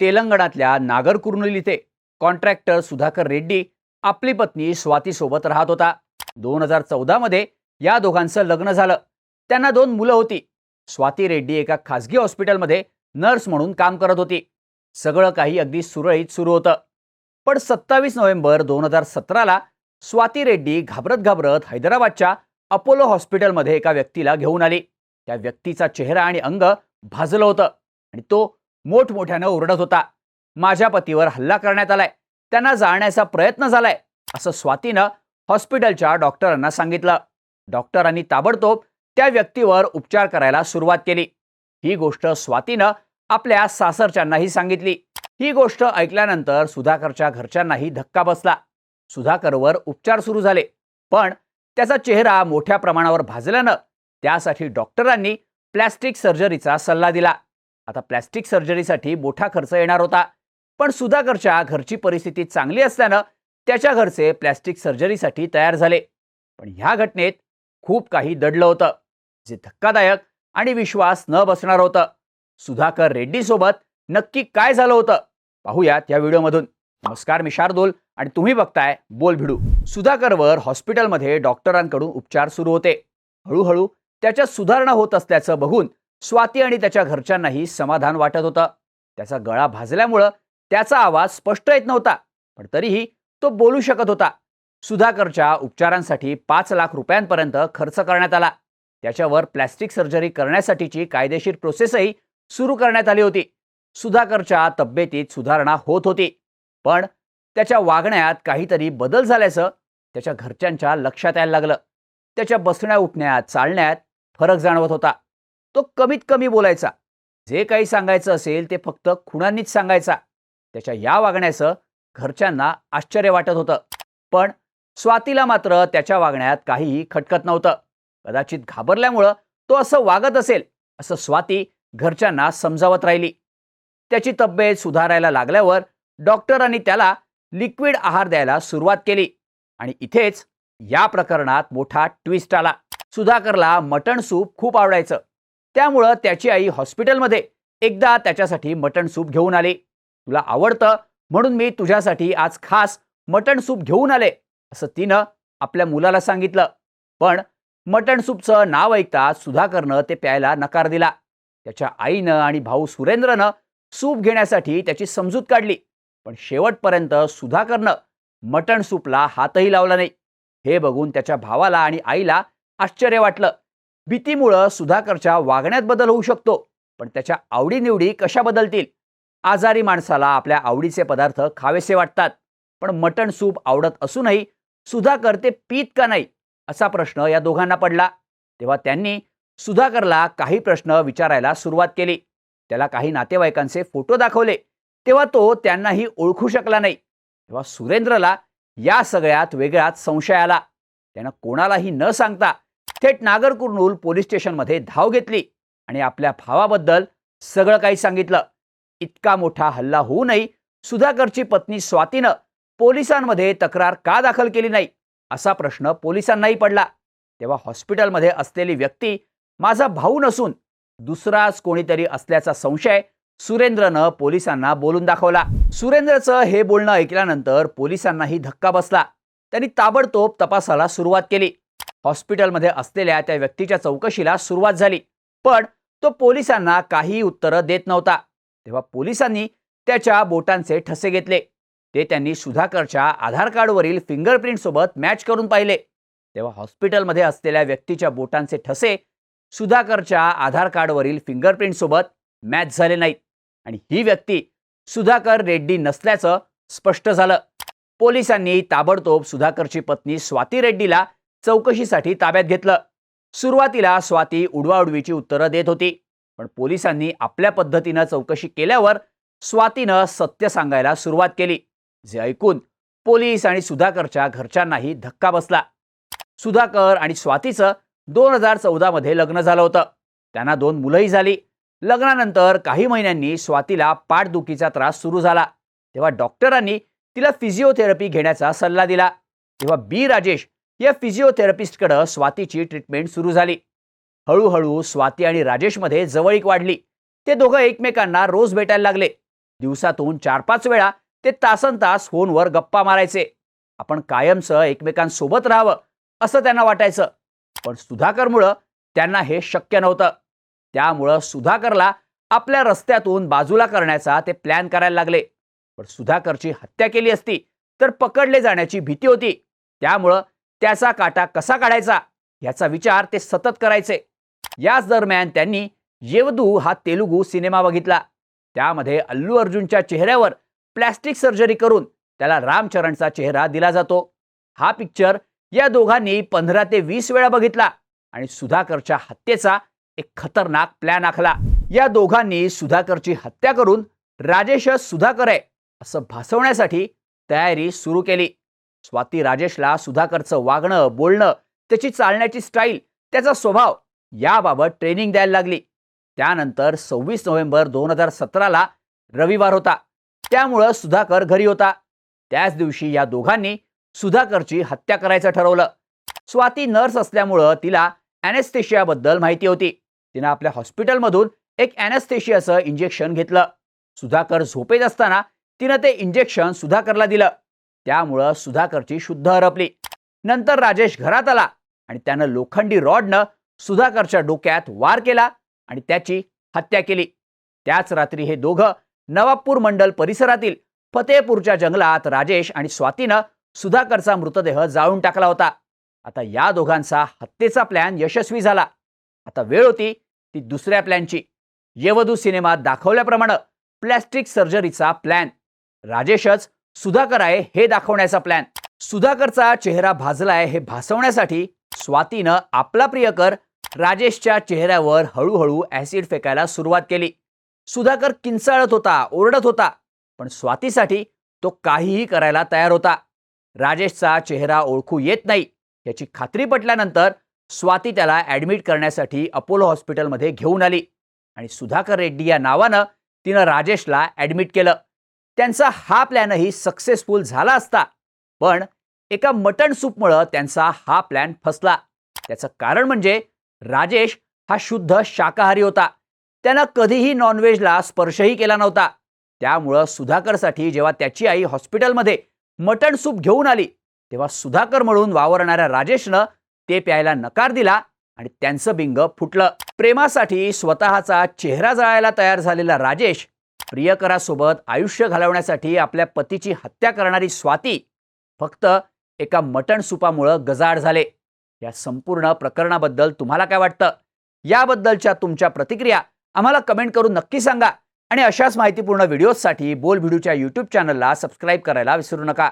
तेलंगणातल्या नागरकुर्नूल इथे कॉन्ट्रॅक्टर सुधाकर रेड्डी आपली पत्नी स्वातीसोबत राहत होता. दोन हजार चौदामध्ये या दोघांचं लग्न झालं. त्यांना दोन मुलं होती. स्वाती रेड्डी एका खासगी हॉस्पिटलमध्ये नर्स म्हणून काम करत होती. सगळं काही अगदी सुरळीत सुरू होतं. पण सत्तावीस नोव्हेंबर दोन हजार सतराला स्वाती रेड्डी घाबरत घाबरत हैदराबादच्या अपोलो हॉस्पिटलमध्ये एका व्यक्तीला घेऊन आली. त्या व्यक्तीचा चेहरा आणि अंग भाजलं होतं आणि तो मोठमोठ्यानं ओरडत होता. माझ्या पतीवर हल्ला करण्यात आलाय. त्यांना जाळण्याचा प्रयत्न झालाय असं स्वातीनं हॉस्पिटलच्या डॉक्टरांना सांगितलं. डॉक्टरांनी ताबडतोब त्या व्यक्तीवर उपचार करायला सुरुवात केली. ही गोष्ट स्वातीनं आपल्या सासरच्यांनाही सांगितली. ही गोष्ट ऐकल्यानंतर सुधाकरच्या घरच्यांनाही धक्का बसला. सुधाकरवर उपचार सुरू झाले. पण त्याचा चेहरा मोठ्या प्रमाणावर भाजल्यानं त्यासाठी डॉक्टरांनी प्लॅस्टिक सर्जरीचा सल्ला दिला. आता प्लॅस्टिक सर्जरीसाठी मोठा खर्च येणार होता. पण सुधाकरच्या घरची परिस्थिती चांगली असल्यानं त्याच्या घरचे प्लॅस्टिक सर्जरीसाठी तयार झाले. पण ह्या घटनेत खूप काही दडलं होतं जे धक्कादायक आणि विश्वास न बसणार होतं. सुधाकर रेड्डीसोबत नक्की काय झालं होतं? पाहूयात या व्हिडिओमधून. नमस्कार मी शार्दूल आणि तुम्ही बघताय बोल भिडू. सुधाकरवर हॉस्पिटलमध्ये डॉक्टरांकडून उपचार सुरू होते. हळूहळू त्याच्यात सुधारणा होत असल्याचं बघून स्वाती आणि त्याच्या घरच्यांनाही समाधान वाटत होतं. त्याचा गळा भाजल्यामुळं त्याचा आवाज स्पष्ट येत नव्हता पण तरीही तो बोलू शकत होता. सुधाकरच्या उपचारांसाठी पाच लाख रुपयांपर्यंत खर्च करण्यात आला. त्याच्यावर प्लॅस्टिक सर्जरी करण्यासाठीची कायदेशीर प्रोसेसही सुरू करण्यात आली होती. सुधाकरच्या तब्येतीत सुधारणा होत होती. पण त्याच्या वागण्यात काहीतरी बदल झाल्याचं त्याच्या घरच्यांच्या लक्षात यायला लागलं. त्याच्या बसण्या उठण्यात चालण्यात फरक जाणवत होता. तो कमीत कमी बोलायचा. जे काही सांगायचं असेल ते फक्त खुणांनीच सांगायचा. त्याच्या या वागण्याचं घरच्यांना आश्चर्य वाटत होतं. पण स्वातीला मात्र त्याच्या वागण्यात काहीही खटकत नव्हतं. कदाचित घाबरल्यामुळं तो असं वागत असेल असं स्वाती घरच्यांना समजावत राहिली. त्याची तब्येत सुधारायला लागल्यावर डॉक्टरांनी त्याला लिक्विड आहार द्यायला सुरुवात केली. आणि इथेच या प्रकरणात मोठा ट्विस्ट आला. सुधाकरला मटण सूप खूप आवडायचं. त्यामुळं त्याची आई हॉस्पिटलमध्ये एकदा त्याच्यासाठी मटण सूप घेऊन आली. तुला आवडतं म्हणून मी तुझ्यासाठी आज खास मटण सूप घेऊन आले असं तिनं आपल्या मुलाला सांगितलं. पण मटण सूपचं नाव ऐकता सुधाकरनं ते प्यायला नकार दिला. त्याच्या आईनं आणि भाऊ सुरेंद्रनं सूप घेण्यासाठी त्याची समजूत काढली. पण शेवटपर्यंत सुधाकरनं मटण सूपला हातही लावला नाही. हे बघून त्याच्या भावाला आणि आईला आश्चर्य वाटलं. भीतीमुळं सुधाकरच्या वागण्यात बदल होऊ शकतो पण त्याच्या आवडीनिवडी कशा बदलतील? आजारी माणसाला आपल्या आवडीचे पदार्थ खावेसे वाटतात पण मटण सूप आवडत असूनही सुधाकर ते पीत का नाही असा प्रश्न या दोघांना पडला. तेव्हा त्यांनी सुधाकरला काही प्रश्न विचारायला सुरुवात केली. त्याला काही नातेवाईकांचे फोटो दाखवले. तेव्हा तो त्यांनाही ओळखू शकला नाही. तेव्हा सुरेंद्रला या सगळ्यात वेगळाच संशय आला. त्यानं कोणालाही न सांगता थेट नागर कुर्नूल पोलीस स्टेशनमध्ये धाव घेतली आणि आपल्या भावाबद्दल सगळं काही सांगितलं. इतका मोठा हल्ला होऊनही सुधाकरची पत्नी स्वातीनं पोलिसांमध्ये तक्रार का दाखल केली नाही असा प्रश्न पोलिसांनाही पडला. तेव्हा हॉस्पिटलमध्ये असलेली व्यक्ती माझा भाऊ नसून दुसराच कोणीतरी असल्याचा संशय सुरेंद्रनं पोलिसांना बोलून दाखवला. सुरेंद्रचं हे बोलणं ऐकल्यानंतर पोलिसांनाही धक्का बसला. त्यांनी ताबडतोब तपासाला सुरुवात केली. हॉस्पिटलमध्ये असलेल्या त्या व्यक्तीच्या चौकशीला सुरुवात झाली. पण तो पोलिसांना काही उत्तरं देत नव्हता. तेव्हा पोलिसांनी त्याच्या बोटांचे ठसे घेतले. ते त्यांनी सुधाकरच्या आधार कार्डवरील फिंगरप्रिंट सोबत मॅच करून पाहिले. तेव्हा हॉस्पिटलमध्ये असलेल्या व्यक्तीच्या बोटांचे ठसे सुधाकरच्या आधार कार्डवरील फिंगरप्रिंट सोबत मॅच झाले नाहीत आणि ही व्यक्ती सुधाकर रेड्डी नसल्याचं स्पष्ट झालं. पोलिसांनी ताबडतोब सुधाकरची पत्नी स्वाती रेड्डीला चौकशीसाठी ताब्यात घेतलं. सुरुवातीला स्वाती उडवाउडवीची उत्तरं देत होती. पण पोलिसांनी आपल्या पद्धतीनं चौकशी केल्यावर स्वातीनं सत्य सांगायला सुरुवात केली. जे ऐकून पोलीस आणि सुधाकरच्या घरच्यांनाही धक्का बसला. सुधाकर आणि स्वातीचं दोन हजार चौदामध्ये लग्न झालं होतं. त्यांना दोन मुलंही झाली. लग्नानंतर काही महिन्यांनी स्वातीला पाठदुखीचा त्रास सुरू झाला. तेव्हा डॉक्टरांनी तिला फिजिओथेरपी घेण्याचा सल्ला दिला. तेव्हा बी राजेश या फिजिओथेरपिस्टकडं स्वातीची ट्रीटमेंट सुरू झाली. हळूहळू स्वाती आणि राजेशमध्ये जवळीक वाढली. ते दोघं एकमेकांना रोज भेटायला लागले. दिवसातून चार पाच वेळा ते तासन तास फोनवर गप्पा मारायचे. आपण कायमचं एकमेकांसोबत राहावं असं त्यांना वाटायचं. पण सुधाकरमुळं त्यांना हे शक्य नव्हतं. त्यामुळं सुधाकरला आपल्या रस्त्यातून बाजूला करण्याचा ते प्लॅन करायला लागले. पण सुधाकरची हत्या केली असती तर पकडले जाण्याची भीती होती. त्यामुळं त्याचा काटा कसा काढायचा याचा विचार ते सतत करायचे. याच दरम्यान त्यांनी येवदू हा तेलुगू सिनेमा बघितला. त्यामध्ये अल्लू अर्जुनच्या चेहऱ्यावर प्लॅस्टिक सर्जरी करून त्याला रामचरणचा चेहरा दिला जातो. हा पिक्चर या दोघांनी पंधरा ते वीस वेळा बघितला आणि सुधाकरच्या हत्येचा एक खतरनाक प्लॅन आखला. या दोघांनी सुधाकरची हत्या करून राजेश सुधाकर आहे असं भासवण्यासाठी तयारी सुरू केली. स्वाती राजेशला सुधाकरचं वागणं बोलणं त्याची चालण्याची स्टाईल त्याचा स्वभाव याबाबत ट्रेनिंग द्यायला लागली. त्यानंतर सव्वीस नोव्हेंबर दोन हजार सतराला रविवार होता. त्यामुळं सुधाकर घरी होता. त्याच दिवशी या दोघांनी सुधाकरची हत्या करायचं ठरवलं. स्वाती नर्स असल्यामुळं तिला अॅनेस्थेशियाबद्दल माहिती होती. तिनं आपल्या हॉस्पिटलमधून एक अॅनेस्थेशियाचं इंजेक्शन घेतलं. सुधाकर झोपेत असताना तिनं ते इंजेक्शन सुधाकरला दिलं. त्यामुळं सुधाकरची शुद्ध हरपली. नंतर राजेश घरात आला आणि त्यानं लोखंडी रॉडनं सुधाकरच्या डोक्यात वार केला आणि त्याची हत्या केली. त्याच रात्री हे दोघं नवापूर मंडल परिसरातील फतेहपूरच्या जंगलात राजेश आणि स्वातीनं सुधाकरचा मृतदेह जाळून टाकला होता. आता या दोघांचा हत्येचा प्लॅन यशस्वी झाला. आता वेळ होती ती दुसऱ्या प्लॅनची येवधू सिनेमात दाखवल्याप्रमाणे प्लॅस्टिक सर्जरीचा प्लॅन राजेशच सुधाकर आहे हे दाखवण्याचा प्लॅन सुधाकरचा चेहरा भाजलाय हे भासवण्यासाठी स्वातीनं आपला प्रियकर राजेशच्या चेहऱ्यावर हळूहळू ऍसिड फेकायला सुरुवात केली. सुधाकर किंचाळत होता ओरडत होता पण स्वातीसाठी तो काहीही करायला तयार होता. राजेशचा चेहरा ओळखू येत नाही याची खात्री पटल्यानंतर स्वाती त्याला ॲडमिट करण्यासाठी अपोलो हॉस्पिटलमध्ये घेऊन आली आणि सुधाकर रेड्डी या नावानं तिनं राजेशला ॲडमिट केलं. त्यांचा हा प्लॅनही सक्सेसफुल झाला असता. पण एका मटण सूपमुळं त्यांचा हा प्लॅन फसला. त्याचं कारण म्हणजे राजेश हा शुद्ध शाकाहारी होता. त्यानं कधीही नॉनव्हेजला स्पर्शही केला नव्हता. त्यामुळं सुधाकरसाठी जेव्हा त्याची आई हॉस्पिटलमध्ये मटण सूप घेऊन आली तेव्हा सुधाकर म्हणून वावरणाऱ्या राजेशनं ते प्यायला नकार दिला आणि त्यांचं बिंग फुटलं. प्रेमासाठी स्वतःचा चेहरा जाळायला तयार झालेला राजेश प्रियकरासोबत आयुष्य घालवण्यासाठी आपल्या पतीची हत्या करणारी स्वाती फक्त एका मटण सुपामुळं गजाड झाले. या संपूर्ण प्रकरणाबद्दल तुम्हाला काय वाटतं? याबद्दलच्या तुमच्या प्रतिक्रिया आम्हाला कमेंट करून नक्की सांगा आणि अशाच माहितीपूर्ण व्हिडिओजसाठी बोल व्हिडिओच्या यूट्यूब चॅनलला सबस्क्राईब करायला विसरू नका.